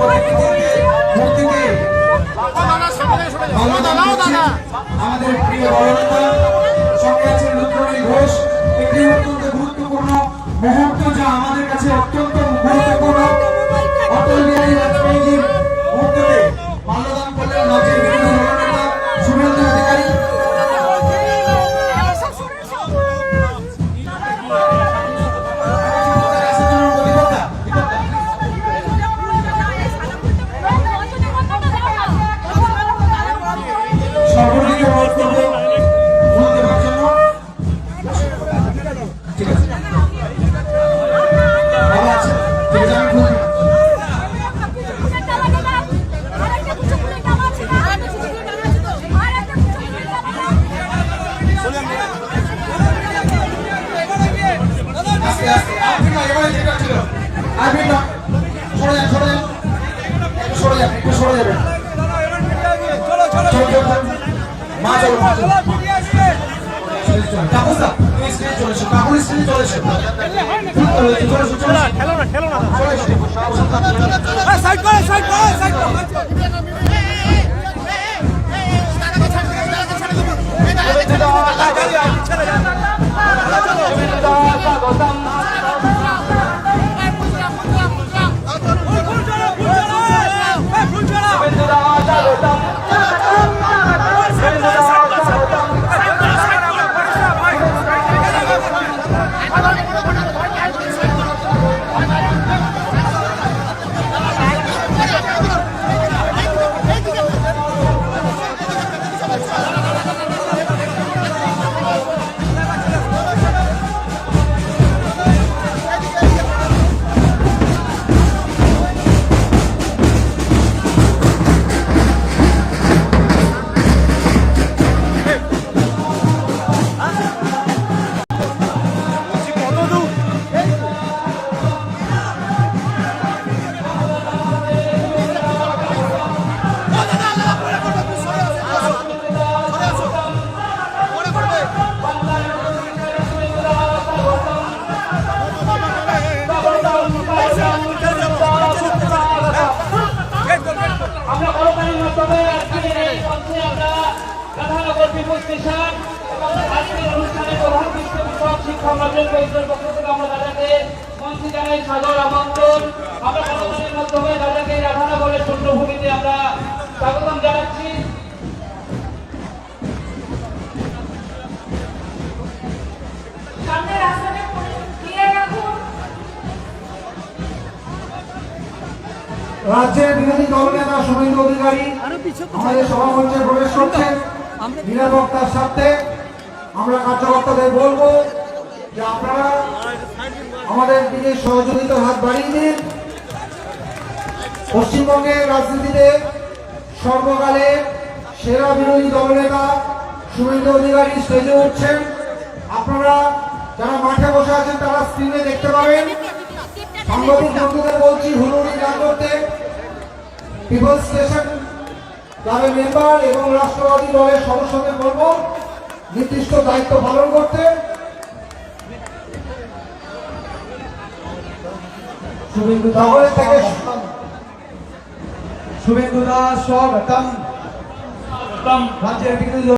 我不 আপনি না সরে যান সরে যান একটু সরে যান একটু সরে যাবেন চলো চলো চলো মা চলো মা চলো তুমি স্ক্রিনে চলে এসো কাকুর স্ক্রিনে চলে এসো খেলো না খেলো না সাইড করে সাইড করে সাইড করে কত আজকের অনুষ্ঠানে প্রধান পৃষ্ঠপোষক শিক্ষা মন্ডল পরিষদের পক্ষ থেকে আমরা দাদাকে মঞ্চে জানাই সাদর আমন্ত্রণ। আমরা মাধ্যমে দাদাকে রাধানগরের স্বাগতম জানাচ্ছি। রাজ্যের বিরোধী দলনেতা শুভেন্দু অধিকারী আমাদের সভামঞ্চে প্রবেশ করছেন। নিরাপত্তার স্বার্থে আমরা কার্যকর্তাদের বলব যে আপনারা আমাদের দিকে সহযোগিতার হাত বাড়িয়ে দিন। পশ্চিমবঙ্গের রাজনীতিতে সর্বকালে সেরা বিরোধী দলনেতা শুভেন্দু অধিকারী স্টেজে উঠছেন। আপনারা যারা মাঠে বসে আছেন, তারা স্ক্রিনে দেখতে পাবেন। সাংবাদিক বন্ধুদের বলছি, হুলুড়ি না করতে পিপলস স্টেশন ক্লাবের মেম্বার এবং রাষ্ট্রবাদী দলের সদস্যদের বলব নির্দিষ্ট দায়িত্ব পালন করতে। শুভেন্দু দাস থেকে শুভেন্দু দাস স্বাগতম। রাজ্যের